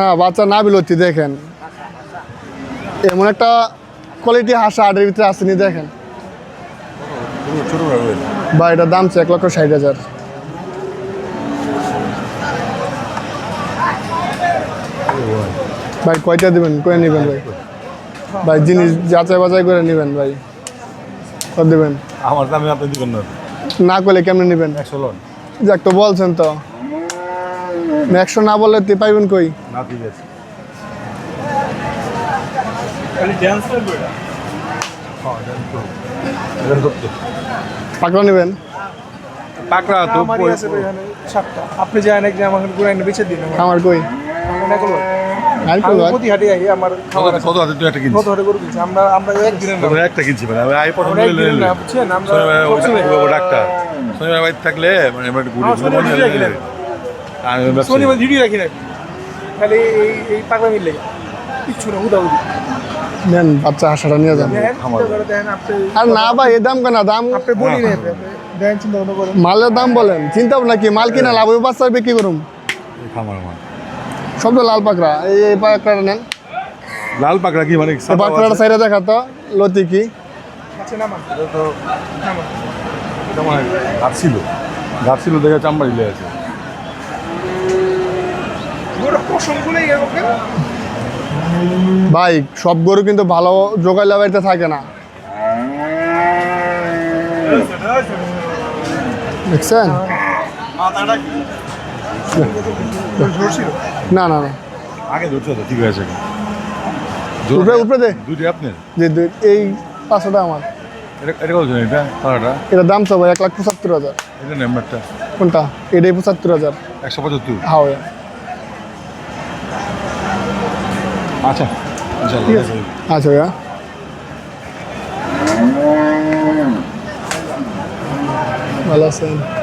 হ্যাঁ বাচ্চা না বিলতি দেখেন। এমন একটা কোয়ালিটি হাসা আটের ভিতরে আসেনি দেখেন। বা এটার দাম এক লক্ষ ষাট হাজার। ভাই কয়টা দিবেন? করে নেবেন ভাই। ভাই জিনিস যাচাই বাছাই করে নেবেন ভাই। কত দেবেন? আমার দামে আপনি দিবেন না। না করলে কেমনে নেবেন? একশো লন। যাক তো বলছেন তো। একশো না বললে তুই পাইবেন কই? না ঠিক আছে। হ্যাঁ, পাকড়া নেবেন? পাকড়া তো সাতটা। আপনি যান আমাকে গুড়াই বেঁচে দিন আমার আমার কই? আমার কত হাতে তুই একটা কিনছিস। কত আমরা আমরা একদিনের একটা কিনছি মানে আই প্রথম আমরা নিলে না বুঝছেন? আমরা শনিবার সবসময়- ওই ডাক্তার। শনিবার বাড়িতে থাকলে মানে আমরা ঘুরে আমি ব্যবসা শনিবার ভিডিও রাখি না খালি এই এই পাকড়া মিললে। কিচ্ছু না উদা নেন বাচ্চা হাসাটা নিয়ে যান। আর না ভাই এ দাম কেন দাম আপনি বলি না। করেন। মালের দাম বলেন চিন্তা ভাবনা কি? মাল কিনা লাভ বাচ্চা বিক্রি করুম? খামার আমার সবটা লাল পাকড়া। এই পাকড়াটা নেন। লাল পাকড়া কি মানে? পাকড়াটা সাইডে দেখা তো লতি কি? আছে না মান তো দেখে চাম্বা দিলে এরকম? ভাই সব গরু কিন্তু ভালো জোগাইলা বাড়িতে থাকে না। দেখছেন? না না না। আগে ধরছো তো ঠিক আছে। উপরে উপরে দে। আপনার? যে এই পাঁচশোটা আমার। এটা এটা কত এটা? কালারটা এটা দাম সব এক লাখ পঁচাত্তর হাজার। এটা নাম্বারটা কোনটা? এটাই পঁচাত্তর হাজার। একশো পঁচাত্তর? হাও আচ্ছা। ঠিক আছে। আচ্ছা ভাইয়া। ভালো আছেন?